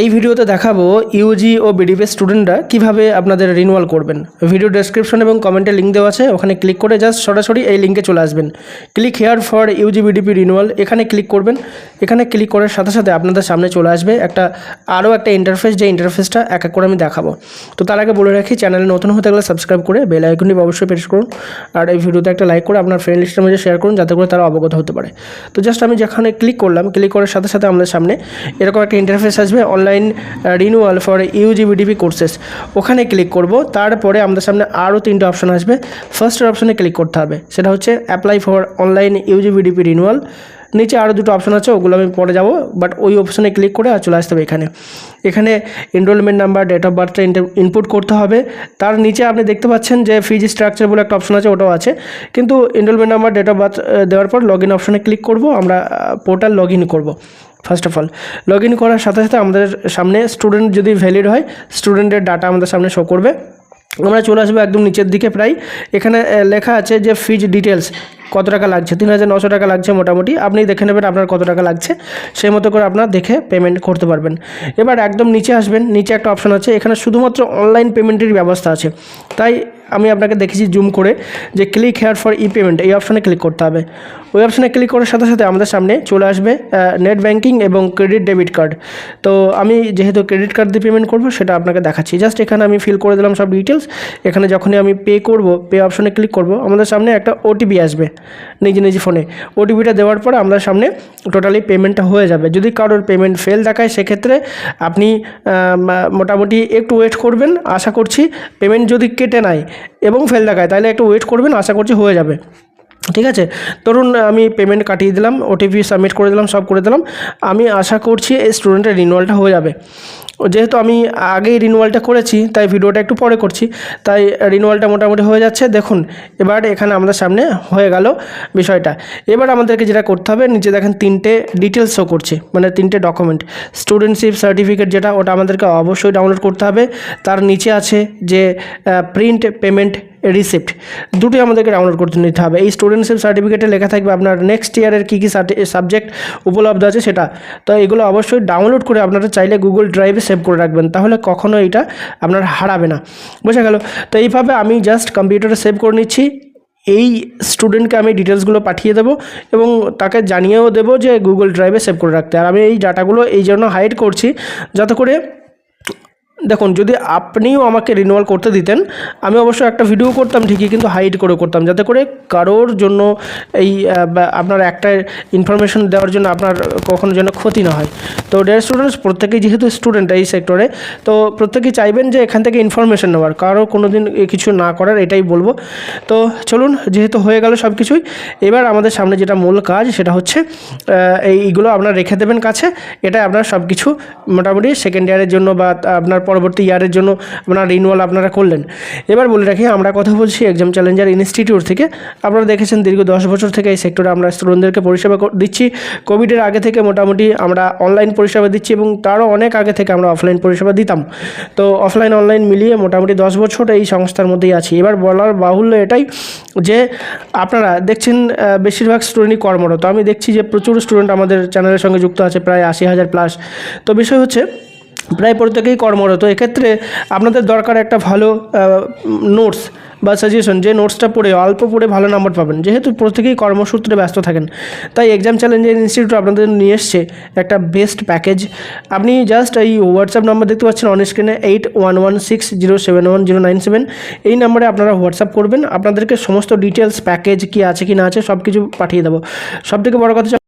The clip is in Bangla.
এই ভিডিওতে দেখাবো ইউজি ও বিডিপি স্টুডেন্টরা কীভাবে আপনাদের রিনুয়াল করবেন। ভিডিও ডেসক্রিপশন এবং কমেন্টে লিঙ্ক দেওয়া আছে, ওখানে ক্লিক করে জাস্ট সরাসরি এই লিঙ্কে চলে আসবেন। Click here for UG BDP renewal এখানে ক্লিক করবেন। এখানে ক্লিক করার সাথে সাথে আপনাদের সামনে চলে আসবে একটা, আরও একটা ইন্টারফেস যে ইন্টারফেসটা এক এক করে আমি দেখাবো। তো তার আগে বলে রাখি চ্যানেলে নতুন হতে গেলে সাবস্ক্রাইব করে বেল আইকনটি অবশ্যই প্রেস করুন। আর এই ভিডিওতে একটা লাইক করে আপনার ফ্রেন্ড লিস্টের মধ্যে শেয়ার করুন, যাতে করে তারা অবগত হতে পারে। তো জাস্ট আমি যেখানে ক্লিক করলাম ক্লিক করার সাথে সাথে আমাদের সামনে এরকম একটা ইন্টারফেস আসবে online renewal for UG BDP courses ওখানে ক্লিক করব, তারপরে আমাদের সামনে আরও তিনটে অপশন আসবে। ফার্স্টের অপশনে ক্লিক করতে হবে, সেটা হচ্ছে apply for online UG BDP renewal নিচে আরও দুটো অপশন আছে, ওগুলো আমি পরে যাব বাট ওই অপশনে ক্লিক করে আর চলে আসতে হবে এখানে। এখানে এনরোলমেন্ট নাম্বার ডেট অফ বার্থটা ইনপুট করতে হবে। তার নিচে আপনি দেখতে পাচ্ছেন যে ফিজ স্ট্রাকচার বলে একটা অপশন আছে, ওটাও আছে। কিন্তু enrolment number date of birth দেওয়ার পর লগ ইন অপশনে ক্লিক করব, আমরা পোর্টাল লগ ইন করব first of all log in করার সাথে সাথে আমাদের সামনে স্টুডেন্ট যদি ভ্যালিড হয় স্টুডেন্টের ডাটা আমাদের সামনে শো করবে। আমরা চলে আসব একদম নিচের দিকে প্রায়। এখানে লেখা আছে যে ফিজ ডিটেলস কত টাকা লাগছে? তিন হাজার নশো টাকা লাগছে মোটামুটি। আপনি দেখে নেবেন আপনার কত টাকা লাগছে। সেই মতো করে আপনার দেখে পেমেন্ট করতে পারবেন। এবার একদম নিচে আসবেন। নিচে একটা অপশন আছে। এখানে শুধুমাত্র অনলাইন পেমেন্টের ব্যবস্থা আছে। তাই আমি আপনাকে দেখেছি জুম করে যে click here for e payment এই অপশানে ক্লিক করতে হবে। ওই অপশানে ক্লিক করার সাথে সাথে আমাদের সামনে চলে আসবে নেট ব্যাঙ্কিং এবং ক্রেডিট ডেবিট কার্ড তো আমি যেহেতু ক্রেডিট কার্ড দিয়ে পেমেন্ট করব, সেটা আপনাকে দেখাচ্ছি। জাস্ট এখানে আমি ফিল করে দিলাম সব ডিটেলস এখানে যখনই আমি পে করব পে অপশানে ক্লিক করব, আমাদের সামনে একটা ওটিপি আসবে নিজে নিজে ফোনে ওটিপিটা দেওয়ার পর আমাদের সামনে টোটালি পেমেন্টটা হয়ে যাবে। যদি কারোর পেমেন্ট ফেল দেখায়, সেক্ষেত্রে আপনি মোটামুটি একটু ওয়েট করবেন। আশা করছি পেমেন্ট যদি কেটে নেয় এবং ফেল দেখায়। তাহলে একটু ওয়েট করবেন, আশা করছি হয়ে যাবে। ঠিক আছে? ধরুন, আমি পেমেন্ট কাটিয়ে দিলাম ওটিপি সাবমিট করে দিলাম, সব করে দিলাম। আমি আশা করছি এই স্টুডেন্টের রিনুয়ালটা হয়ে যাবে। যেহেতু আমি আগেই রিনুয়ালটা করেছি, তাই ভিডিওটা একটু পরে করছি। তাই রিনুয়ালটা মোটামুটি হয়ে যাচ্ছে। দেখুন, এবার এখানে আমাদের সামনে হয়ে গেল বিষয়টা। এবার আমাদেরকে যেটা করতে হবে, নিচে দেখেন তিনটে ডিটেলস শো করছে মানে তিনটে ডকুমেন্ট স্টুডেন্টশিপ সার্টিফিকেট যেটা, ওটা আমাদেরকে অবশ্যই ডাউনলোড করতে হবে। তার নিচে আছে যে প্রিন্ট পেমেন্ট রিসিপ্ট দুটোই আমাদেরকে ডাউনলোড করতে নিতে হবে। এই স্টুডেন্টশিপ সার্টিফিকেটে লেখা থাকবে আপনার নেক্সট ইয়ারের কী কী সাবজেক্ট উপলব্ধ আছে সেটা। তো এগুলো অবশ্যই ডাউনলোড করে আপনারা চাইলে গুগল ড্রাইভে সেভ করে রাখবেন। তাহলে কখনো এটা আপনার হারাবে না। বোঝা গেল? তো এইভাবে আমি জাস্ট কম্পিউটারে সেভ করে নিচ্ছি। এই স্টুডেন্টকে আমি ডিটেলসগুলো পাঠিয়ে দেবো এবং তাকে জানিয়েও দেবো যে গুগল ড্রাইভে সেভ করে রাখতে। আর আমি এই ডাটাগুলো এই জন্য হাইড করছি যাতে করে দেখুন, যদি আপনিও আমাকে রিনুয়াল করতে দিতেন, আমি অবশ্য একটা ভিডিও করতাম ঠিকই, কিন্তু হাইড করে করতাম, যাতে করে কারোর জন্য এই আপনার একটা ইনফরমেশন দেওয়ার জন্য আপনার কখনো যেন ক্ষতি না হয়। তো ডেয়ার স্টুডেন্টস প্রত্যেকেই যেহেতু স্টুডেন্ট এই সেক্টরে তো প্রত্যেকেই চাইবেন যে এখান থেকে ইনফরমেশন নেওয়ার, কারও কোনো দিন কিছু না করার, এটাই বলব। তো চলুন, যেহেতু হয়ে গেল সব কিছুই এবার আমাদের সামনে যেটা মূল কাজ, সেটা হচ্ছে এইগুলো আপনারা রেখে দেবেন কাছে এটা আপনার সব কিছু মোটামুটি সেকেন্ড ইয়ারের জন্য বা আপনার পরবর্তী ইয়ারের জন্য আপনার রিনুয়াল আপনারা করলেন। এবার বলে রাখি, আমরা কথা বলছি এক্সাম চ্যালেঞ্জার ইনস্টিটিউট থেকে। আপনারা দেখেছেন দীর্ঘ দশ বছর থেকে এই সেক্টরে আমরা স্টুডেন্টদেরকে পরিষেবা দিচ্ছি। কোভিডের আগে থেকে মোটামুটি আমরা অনলাইন পরিষেবা দিচ্ছি এবং তারও অনেক আগে থেকে আমরা অফলাইন পরিষেবা দিতাম। তো অফলাইন অনলাইন মিলিয়ে মোটামুটি দশ বছর এই সংস্থার মধ্যেই আছি। এবার বলার বাহুল্য এটাই যে আপনারা দেখছেন বেশিরভাগ স্টুডেন্টই কর্মরত। আমি দেখছি যে প্রচুর স্টুডেন্ট আমাদের চ্যানেলের সঙ্গে যুক্ত আছে, প্রায় আশি হাজার প্লাস তো বিষয় হচ্ছে প্রায় প্রত্যেকেই কর্মরত, এক্ষেত্রে আপনাদের দরকার একটা ভালো নোটস বা সাজেশন যে নোটসটা পড়ে অল্প পড়ে ভালো নাম্বার পাবেন। যেহেতু প্রত্যেকেই কর্মসূত্রে ব্যস্ত থাকেন, তাই এক্সাম চ্যালেঞ্জের ইনস্টিটিউট আপনাদের নিয়ে এসছে একটা বেস্ট প্যাকেজ আপনি জাস্ট এই হোয়াটসঅ্যাপ নাম্বার দেখতে পাচ্ছেন অন স্ক্রিনে eight one one six zero seven one zero nine seven এই নাম্বারে আপনারা হোয়াটসঅ্যাপ করবেন, আপনাদেরকে সমস্ত ডিটেলস প্যাকেজ কি আছে, কি না আছে সব কিছু পাঠিয়ে দেবো। সব থেকে বড় কথা